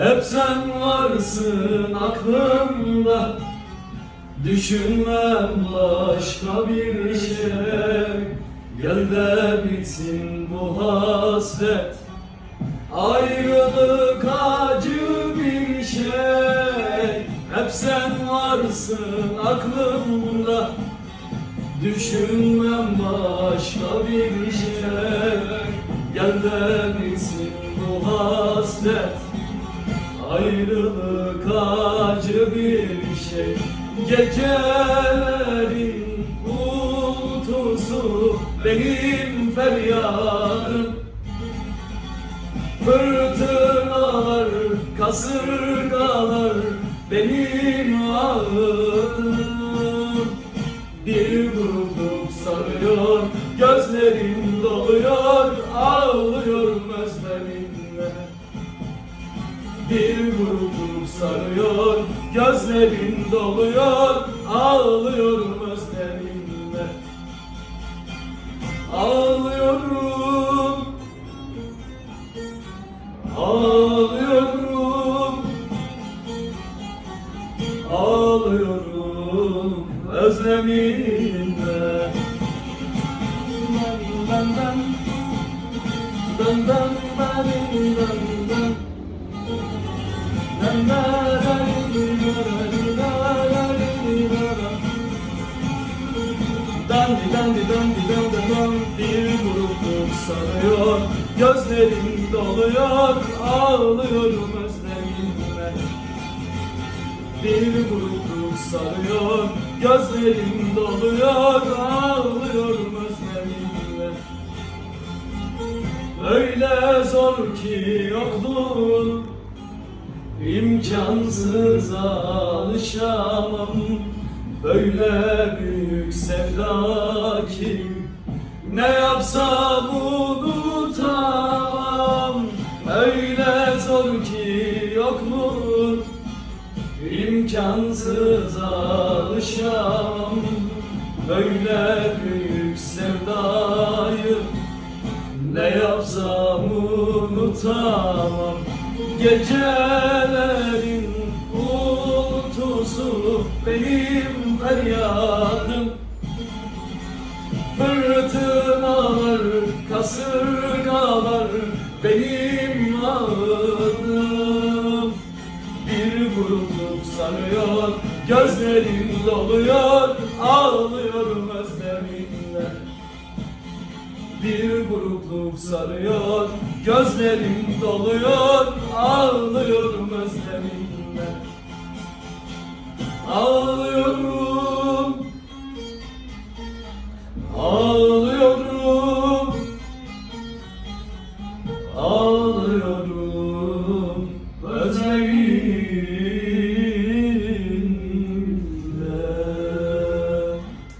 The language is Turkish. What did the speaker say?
Hep sen varsın aklımda. Düşünmem başka bir şey. Gel de bitsin bu hasret. Ayrılık acı bir şey. Hep sen varsın aklımda. Düşünmem başka bir şey. Gel de bitsin bu hasret Ayrılık acı bir şey. Gecelerin uğultusu Benim feryadım Fırtınalar, kasırgalar Benim ağım Gözlerim doluyor Ağlıyorum özleminle Ağlıyorum Ağlıyorum Ağlıyorum özleminle Dan dan dan Dan dan dan dan dan Dandi dandi dandi dan Bir grupluk sarıyor. Gözlerim doluyor Ağlıyorum özleminle Bir grupluk sarıyor Gözlerim doluyor Ağlıyorum özleminle Öyle zor ki yokluğun İmkansız alışamam Böyle büyük sevda ki Ne yapsam unutamam. Öyle zor ki yokluğun İmkansız alışamam Böyle büyük sevdayı ne yapsam unutamam. Gecelerin Fırtınalar, kasırgalar benim ağrım Bir grupluk sarıyor, gözlerim doluyor Ağlıyorum özleminle. Bir grupluk sarıyor Gözlerim doluyor Ağlıyorum özleminle. Ağlıyorum Ağlıyorum Özleminle